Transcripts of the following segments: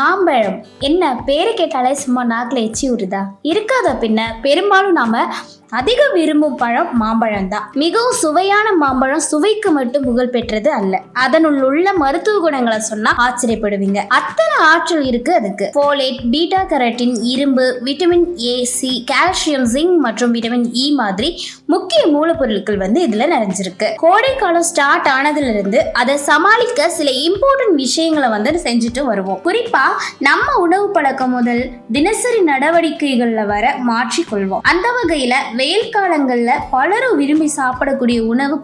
மாம்பழம். என்ன பேரு கேட்டாலே சும்மா நாக்கில் எச்சி விடுதா இருக்காத பின்ன பெரும்பாலும் நாம அதிக விரும்பும் பழம் மாம்பழம் தான் மிகவும் சுவையான மாம்பழம் சுவைக்கு மட்டும் புகழ் பெற்றது அல்ல. அதனுள் உள்ள மருத்துவ குணங்களை சொன்னா ஆச்சரியப்படுவீங்க. அத்தனை ஆற்றல் இருக்கு அதுக்கு. போலேட் பீட்டா கரட்டின் இரும்பு vitamin A C calcium zinc மற்றும் விட்டமின் இ e மாதிரி முக்கிய மூலப்பொருட்கள் வந்து இதுல நிறைஞ்சிருக்கு. கோடை காலம் ஸ்டார்ட் ஆனதுல இருந்து அதை சமாளிக்க சில இம்பார்ட்டன்ட் விஷயங்களை வந்து செஞ்சுட்டு வருவோம். குறிப்பா நம்ம உணவு பழக்கம் முதல் தினசரி நடவடிக்கைகளில் வர மாற்றிக்கொள்வோம். அந்த வகையில் வெயில் காலங்களில் பலரும் விரும்பி சாப்பிடக்கூடிய உணவு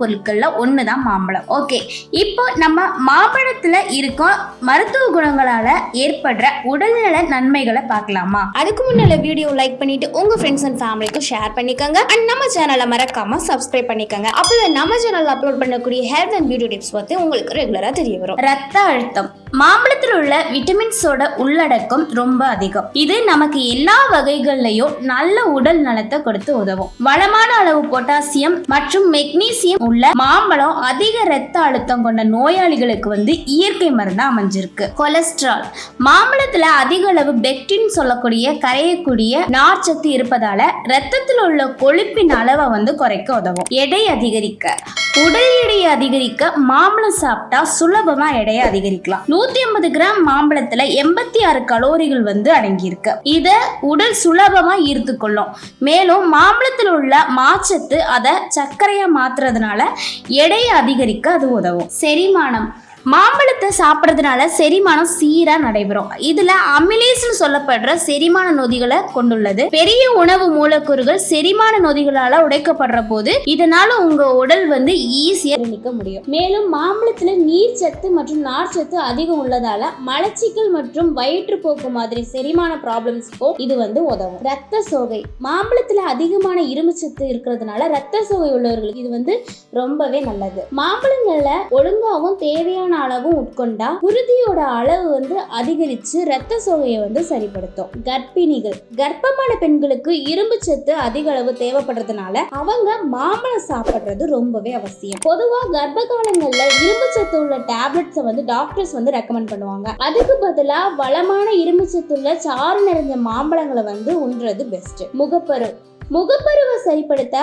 ஒன்னு தான் மாம்பழம். ஓகே இப்போ நம்ம மாம்பழத்துல இருக்கும் மருத்துவ குணங்களால் ஏற்படுற உடல்நல நன்மைகளை பார்க்கலாமா? அதுக்கு முன்னால் வீடியோ லைக் பண்ணிட்டு உங்க ஃப்ரெண்ட்ஸ் அண்ட் ஃபேமிலிக்கும் ஷேர் பண்ணிக்கோங்க. அண்ட் நம்ம சேனலை மறக்காம சப்ஸ்கிரைப் பண்ணிக்கோங்க. அப்போ நம்ம சேனல் அப்லோட் பண்ணக்கூடிய ஹெல்த் அண்ட் பியூட்டி டிப்ஸ் பற்றி உங்களுக்கு ரெகுலராக தெரிய வரும். ரத்த அழுத்தம். மாம்பழத்தில் உள்ள இதோட உள்ளடக்கம் ரொம்ப அதிகம். இது நமக்கு எல்லா வகைகள்லயும் நல்ல உடல் நலத்தை கொடுத்து உதவும். வளமான அளவு பொட்டாசியம் மற்றும் மெக்னீசியம் உள்ள மாம்பழம் அதிக ரத்த அழுத்தம் கொண்ட நோயாளிகளுக்கு வந்து இயற்கை மருந்து அமைஞ்சிருக்கு. கொலஸ்ட்ரால். மாம்பழத்துல அதிக அளவு பெக்டின் சொல்லக்கூடிய கரையக்கூடிய நார்ச்சத்து இருப்பதால ரத்தத்தில் உள்ள கொழுப்பின் அளவை வந்து குறைக்க உதவும். எடை அதிகரிக்க. உடல் எடையை அதிகரிக்க மாம்பழம் சாப்பிட்டா சுலபமா எடையை அதிகரிக்கலாம். நூத்தி ஐம்பது கிராம் மாம்பழத்துல எண்பத்தி ஆறு கலோரிகள் வந்து அடங்கியிருக்கு. இத உடல் சுலபமா ஈர்த்து கொள்ளும் மேலும் மாம்பழத்தில் உள்ள மாச்சத்து அதை சர்க்கரையா மாத்துறதுனால எடையை அதிகரிக்க அது உதவும். செரிமானம். மாம்பழத்தை சாப்பிட்றதுனால செரிமானம் சீராக நடைபெறும். இதில் அமிலேஸ்னு சொல்லப்படுற செரிமான நொதிகளை கொண்டுள்ளது. பெரிய உணவு மூலக்கூறுகள் செரிமான நொதிகளால் உடைக்கப்படுற போது இதனால உங்க உடல் வந்து ஈஸியாக நிற்க முடியும். மேலும் மாம்பழத்தில் நீர் சத்து மற்றும் சத்து அதிகம் உள்ளதால மலச்சிக்கல் மற்றும் வயிற்றுப்போக்கு மாதிரி செரிமான ப்ராப்ளம்ஸ்க்கும் இது வந்து உதவும். ரத்த சோகை. மாம்பழத்தில் அதிகமான இரும்பு சத்து இருக்கிறதுனால ரத்த சோகை உள்ளவர்களுக்கு இது வந்து ரொம்பவே நல்லது. மாம்பழங்களில் ஒழுங்காகவும் தேவையான அளவும் உட்கொண்டா குருதியோட அளவு வந்து அதிகரிச்சு ரத்த சோகையை வந்து சரிப்படுத்தும். கர்ப்பிணிகள். கர்ப்பமான பெண்களுக்கு இரும்பு சத்து அதிக அளவு தேவைப்படுறதுனால அவங்க மாம்பழம் சாப்பிடுறது ரொம்பவே அவசியம். பொதுவா கர்ப்ப காலங்கள்ல இரும்பு சத்து உள்ள டேப்லெட்ஸை வந்து டாக்டர்ஸ் வந்து ரெக்கமெண்ட் பண்ணுவாங்க. அதுக்கு பதிலா வளமான இரும்பு சத்துள்ள சாறு நிறைஞ்ச மாம்பழங்களை வந்து உண்றது பெஸ்ட் முகப்பரு. முகப்பருவை சரிப்படுத்த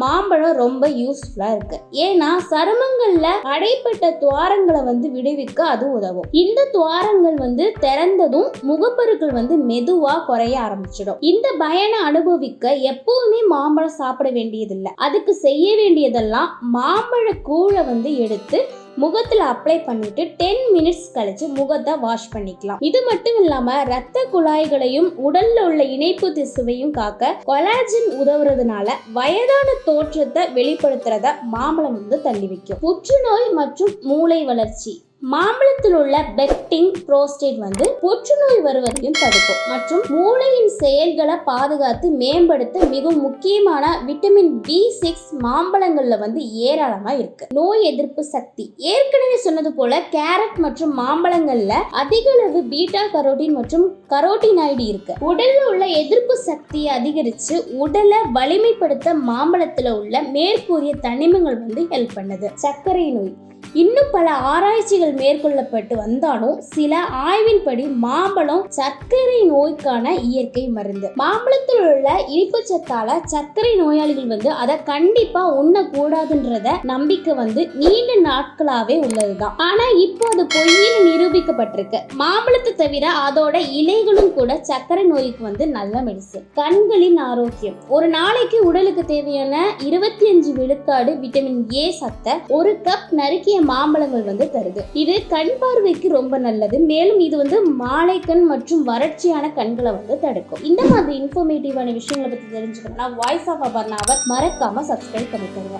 மாம்பழம் ரொம்ப யூஸ்ஃபுல்லா இருக்கு. ஏன்னா சருமங்கள்ல அடைப்பட்ட துவாரங்களை வந்து விடுவிக்க அது உதவும். இந்த துவாரங்கள் வந்து திறந்ததும் முகப்பருக்கள் வந்து மெதுவா குறைய ஆரம்பிச்சிடும். இந்த பயனை அனுபவிக்க எப்பவுமே மாம்பழம் சாப்பிட வேண்டியதில்லை. அதுக்கு செய்ய வேண்டியதெல்லாம் மாம்பழ கூழை வந்து எடுத்து முகத்தில் அப்ளை பண்ணிட்டு டென் மினிட்ஸ் கழிச்சு முகத்தை வாஷ் பண்ணிக்கலாம். இது மட்டும் இல்லாம ரத்த குழாய்களையும் உடல்ல உள்ள இணைப்பு திசுவையும் காக்க கொலாஜின் உதவுறதுனால வயதான தோற்றத்தை வெளிப்படுத்துறத மாம்பழம் வந்து தள்ளி வைக்கும் புற்றுநோய் மற்றும் மூளை வளர்ச்சி. மாம்பழத்தில் உள்ள பெக்டிங் புரோஸ்டேட் வந்து புற்றுநோய் வருவதையும் தடுக்கும் மற்றும் மூளையின் செயல்களை பாதுகாத்து மேம்படுத்த மிகவும் முக்கியமான விட்டமின் பி சிக்ஸ் மாம்பழங்கள்ல வந்து ஏராளமா இருக்கு. நோய் எதிர்ப்பு சக்தி. ஏற்கனவே சொன்னது போல கேரட் மற்றும் மாம்பழங்கள்ல அதிக அளவு பீட்டா கரோட்டின் மற்றும் கரோட்டினாய்டு இருக்கு. உடல்ல உள்ள எதிர்ப்பு சக்தியை அதிகரிச்சு உடலை வலிமைப்படுத்த மாம்பழத்துல உள்ள மேற்கூறிய தனிமங்கள் வந்து ஹெல்ப் பண்ணுது. சர்க்கரை நோய். இன்னும் பல ஆராய்ச்சிகள் மேற்கொள்ளப்பட்டு வந்தாலும் சில ஆய்வின்படி மாம்பழம் சர்க்கரை நோய்க்கான இயற்கை மருந்து. மாம்பழத்தில் உள்ள இனிப்பு சத்தால சர்க்கரை நோயாளிகள் வந்து அதை கண்டிப்பா உண்ணக்கூடாதுன்றத நம்பிக்கை வந்து நீண்ட நாட்களாவே உள்ளதுதான். ஆனா இப்போ அது பொய்யில் நிரூபிக்கப்பட்டிருக்கு. மாம்பழத்தை தவிர அதோட இலைகளும் கூட சர்க்கரை நோய்க்கு வந்து நல்ல மெடிசன் கண்களின் ஆரோக்கியம். ஒரு நாளைக்கு உடலுக்கு தேவையான இருபத்தி அஞ்சு விழுக்காடு விட்டமின் ஏ சத்தை ஒரு கப் நறுக்கிய மாம்பழங்கள் வந்து தருது. இது கண் பார்வைக்கு ரொம்ப நல்லது. மேலும் இது வந்து மாலைக்கண் மற்றும் வறட்சியான கண்களை வந்து தடுக்கும். இந்த மாதிரி இன்ஃபர்மேட்டிவான விஷயங்களை பத்தி தெரிஞ்சுக்கணும்னா வாய்ஸ் ஆஃப் அபர்னாவை மறக்காம சப்ஸ்கிரைப் பண்ணிக்கோங்க.